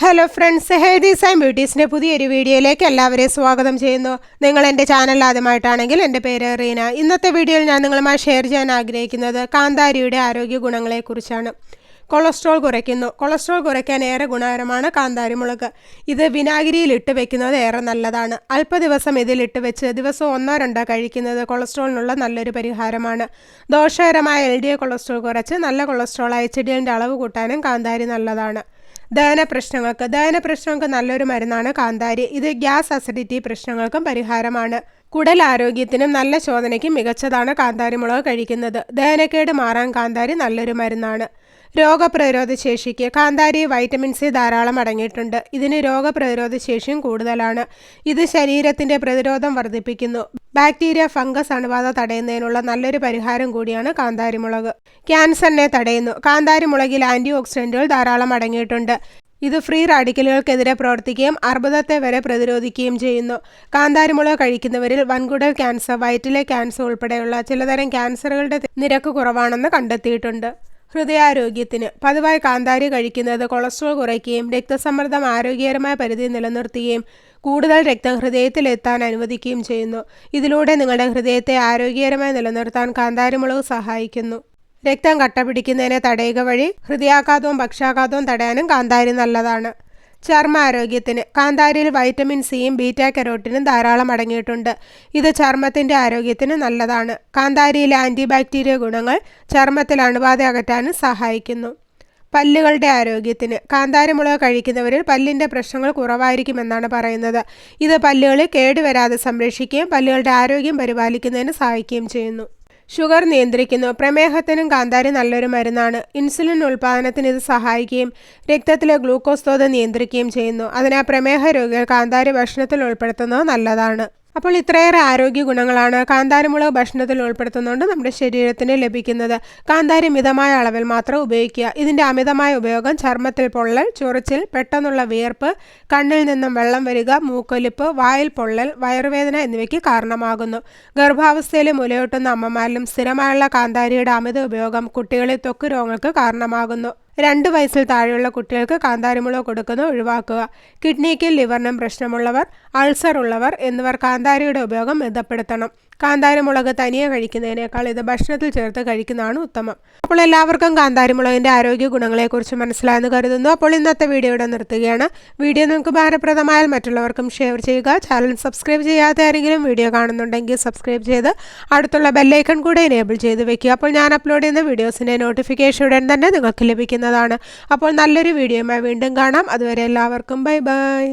Hello friends healthies and ബ്യൂട്ടീസിന്റെ പുതിയൊരു വീഡിയോയിലേക്ക് എല്ലാവരെയും സ്വാഗതം ചെയ്യുന്നു. നിങ്ങൾ എന്റെ ചാനൽ ആദ്യമായിട്ടാണെങ്കിൽ എന്റെ പേര് റീന. ഇന്നത്തെ വീഡിയോയിൽ ഞാൻ നിങ്ങളുമായി ഷെയർ ചെയ്യാൻ ആഗ്രഹിക്കുന്നത് കാന്താരിയുടെ ആരോഗ്യ ഗുണങ്ങളെക്കുറിച്ചാണ് കൊളസ്ട്രോൾ കുറയ്ക്കുന്നു. കൊളസ്ട്രോൾ കുറയ്ക്കാൻ ഏറെ ഗുണകരമാണ് കാന്താരി മുളക്. ഇത് വിനാഗിരിയിൽ ഇട്ട് വെക്കുന്നത് ഏറെ നല്ലതാണ്. അല്പ ദിവസം ഇതിലിട്ട് വെച്ച് ദിവസം ഒന്നോ രണ്ടോ കഴിക്കുന്നത് കൊളസ്ട്രോളിനുള്ള നല്ലൊരു പരിഹാരമാണ്. ദോഷകരമായ എൽ ഡി കൊളസ്ട്രോൾ കുറച്ച് നല്ല കൊളസ്ട്രോൾ എച്ച് ഡി അളവ് കൂട്ടാനും കാന്താരി നല്ലതാണ്. ദഹന പ്രശ്നങ്ങൾക്ക് ദഹന പ്രശ്നങ്ങൾക്ക് നല്ലൊരു മരുന്നാണ് കാന്താരി. ഇത് ഗ്യാസ് അസിഡിറ്റി പ്രശ്നങ്ങൾക്കും പരിഹാരമാണ്. കുടൽ ആരോഗ്യത്തിനും നല്ല ശോധനയ്ക്കും മികച്ചതാണ് കാന്താരി മുളക് കഴിക്കുന്നത്. ദഹനക്കേട് മാറാൻ കാന്താരി നല്ലൊരു മരുന്നാണ്. രോഗപ്രതിരോധ ശേഷിക്ക് കാന്താരി വൈറ്റമിൻ സി ധാരാളം അടങ്ങിയിട്ടുണ്ട്. ഇതിന് രോഗപ്രതിരോധ ശേഷിയും കൂടുതലാണ്. ഇത് ശരീരത്തിന്റെ പ്രതിരോധം വർദ്ധിപ്പിക്കുന്നു. ബാക്ടീരിയ ഫംഗസ് അണുബാധ തടയുന്നതിനുള്ള നല്ലൊരു പരിഹാരം കൂടിയാണ് കാന്താരി മുളക് ക്യാൻസറിനെ തടയുന്നു. കാന്താരിമുളകിൽ മുളകിൽ ആന്റി ഓക്സിഡന്റുകൾ ധാരാളം അടങ്ങിയിട്ടുണ്ട്. ഇത് ഫ്രീ റാഡിക്കലുകൾക്കെതിരെ പ്രവർത്തിക്കുകയും അർബുദത്തെ വരെ പ്രതിരോധിക്കുകയും ചെയ്യുന്നു. കാന്താരിമുളക് കഴിക്കുന്നവരിൽ വൻകുടൽ ക്യാൻസർ വയറ്റിലെ ക്യാൻസർ ഉൾപ്പെടെയുള്ള ചിലതരം ക്യാൻസറുകളുടെ നിരക്ക് കുറവാണെന്ന് കണ്ടെത്തിയിട്ടുണ്ട്. ഹൃദയാരോഗ്യത്തിന് പതിവായി കാന്താരി കഴിക്കുന്നത് കൊളസ്ട്രോൾ കുറയ്ക്കുകയും രക്തസമ്മർദ്ദം ആരോഗ്യകരമായ പരിധി നിലനിർത്തുകയും കൂടുതൽ രക്തം ഹൃദയത്തിലെത്താൻ അനുവദിക്കുകയും ചെയ്യുന്നു. ഇതിലൂടെ നിങ്ങളുടെ ഹൃദയത്തെ ആരോഗ്യകരമായി നിലനിർത്താൻ കാന്താരിമുളക് സഹായിക്കുന്നു. രക്തം കട്ട പിടിക്കുന്നതിനെ തടയുക വഴി ഹൃദയാഘാതവും പക്ഷാഘാതവും തടയാനും കാന്താരി നല്ലതാണ്. ചർമ്മ ആരോഗ്യത്തിന് കാന്താരിയിൽ വൈറ്റമിൻ സിയും ബീറ്റ കരോട്ടിനും ധാരാളം അടങ്ങിയിട്ടുണ്ട്. ഇത് ചർമ്മത്തിന്റെ ആരോഗ്യത്തിന് നല്ലതാണ്. കാന്താരിയിലെ ആന്റിബാക്ടീരിയ ഗുണങ്ങൾ ചർമ്മത്തിൽ അണുബാധ അകറ്റാനും സഹായിക്കുന്നു. പല്ലുകളുടെ ആരോഗ്യത്തിന്. കാന്താരമുളക് കഴിക്കുന്നവരിൽ പല്ലിന്റെ പ്രശ്നങ്ങൾ കുറവായിരിക്കുമെന്നാണ് പറയുന്നത്. ഇത് പല്ലുകളെ കേടുവരാതെ സംരക്ഷിക്കുകയും പല്ലുകളുടെ ആരോഗ്യം പരിപാലിക്കുന്നതിന് സഹായിക്കുകയും ചെയ്യുന്നു. ഷുഗർ നിയന്ത്രിക്കുന്നു. പ്രമേഹത്തിനും കാന്താരി നല്ലൊരു മരുന്നാണ്. ഇൻസുലിൻ ഉൽപ്പാദനത്തിന് ഇത് സഹായിക്കുകയും രക്തത്തിലെ ഗ്ലൂക്കോസ് തോത് നിയന്ത്രിക്കുകയും ചെയ്യുന്നു. അതിനാൽ പ്രമേഹ രോഗികൾ കാന്താരി ഭക്ഷണത്തിൽ ഉൾപ്പെടുത്തുന്നത് നല്ലതാണ്. അപ്പോൾ ഇത്രയേറെ ആരോഗ്യ ഗുണങ്ങളാണ് കാന്താരിമുളക് ഭക്ഷണത്തിൽ ഉൾപ്പെടുത്തുന്നതുകൊണ്ട് നമ്മുടെ ശരീരത്തിന് ലഭിക്കുന്നത്. കാന്താരി മിതമായ അളവിൽ മാത്രം ഉപയോഗിക്കുക. ഇതിന്റെ അമിതമായ ഉപയോഗം ചർമ്മത്തിൽ പൊള്ളൽ ചൊറിച്ചിൽ പെട്ടെന്നുള്ള വിയർപ്പ് കണ്ണിൽ നിന്നും വെള്ളം വരിക മൂക്കൊലിപ്പ് വായിൽ പൊള്ളൽ വയറുവേദന എന്നിവയ്ക്ക് കാരണമാകുന്നു. ഗർഭാവസ്ഥയിൽ മുലയൂട്ടുന്ന അമ്മമാരിലും സ്ഥിരമായുള്ള കാന്താരിയുടെ അമിത ഉപയോഗം കുട്ടികളിൽ ത്വക്ക് രോഗങ്ങൾക്ക് കാരണമാകുന്നു. രണ്ട് വയസ്സിൽ താഴെയുള്ള കുട്ടികൾക്ക് കാന്താരിമുളക് കൊടുക്കുന്നത് ഒഴിവാക്കുക. കിഡ്നിക്കും ലിവറിനും പ്രശ്നമുള്ളവർ അൾസർ ഉള്ളവർ എന്നിവർ കാന്താരിയുടെ ഉപയോഗം മിതപ്പെടുത്തണം. കാന്താരിമുളക് തനിയെ കഴിക്കുന്നതിനേക്കാൾ ഇത് ഭക്ഷണത്തിൽ ചേർത്ത് കഴിക്കുന്നതാണ് ഉത്തമം. അപ്പോൾ എല്ലാവർക്കും കാന്താരിമുളകിന്റെ ആരോഗ്യ ഗുണങ്ങളെക്കുറിച്ച് മനസ്സിലായെന്ന് കരുതുന്നു. അപ്പോൾ ഇന്നത്തെ വീഡിയോ ഇവിടെ നിർത്തുകയാണ്. വീഡിയോ നിങ്ങൾക്ക് ഭാരപ്രദമായാൽ മറ്റുള്ളവർക്കും ഷെയർ ചെയ്യുക. ചാനൽ സബ്സ്ക്രൈബ് ചെയ്യാത്ത ആരെങ്കിലും വീഡിയോ കാണുന്നുണ്ടെങ്കിൽ സബ്സ്ക്രൈബ് ചെയ്ത് അടുത്തുള്ള ബെല്ലൈക്കൺ കൂടെ എനേബിൾ ചെയ്ത് വെക്കുക. അപ്പോൾ ഞാൻ അപ്ലോഡ് ചെയ്യുന്ന വീഡിയോസിന്റെ നോട്ടിഫിക്കേഷൻ ഉടൻ തന്നെ നിങ്ങൾക്ക് ലഭിക്കുന്നതാണ്. അപ്പോൾ നല്ലൊരു വീഡിയോയുമായി വീണ്ടും കാണാം. അതുവരെ എല്ലാവർക്കും ബൈ ബൈ